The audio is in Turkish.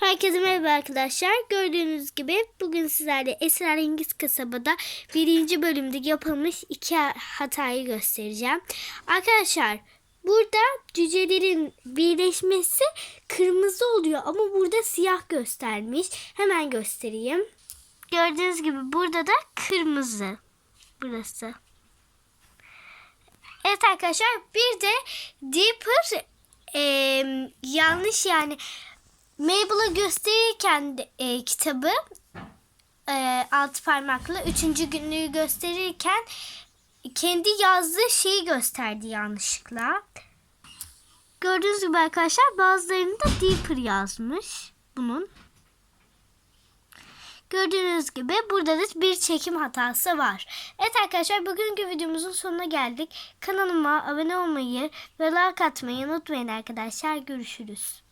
Herkese merhaba arkadaşlar. Gördüğünüz gibi bugün sizlerle Esrarengiz Kasaba'da birinci bölümde yapılmış iki hatayı göstereceğim. Arkadaşlar burada cücelerin birleşmesi kırmızı oluyor ama burada siyah göstermiş. Hemen göstereyim. Gördüğünüz gibi burada da kırmızı. Burası. Evet arkadaşlar bir de Deeper eee, yanlış yani Mabel'a gösterirken e, kitabı e, altı parmakla üçüncü günlüğü gösterirken kendi yazdığı şeyi gösterdi yanlışlıkla. Gördüğünüz gibi arkadaşlar bazılarında Deeper yazmış bunun. Gördüğünüz gibi burada da bir çekim hatası var. Evet arkadaşlar bugünkü videomuzun sonuna geldik. Kanalıma abone olmayı ve like atmayı unutmayın arkadaşlar. Görüşürüz.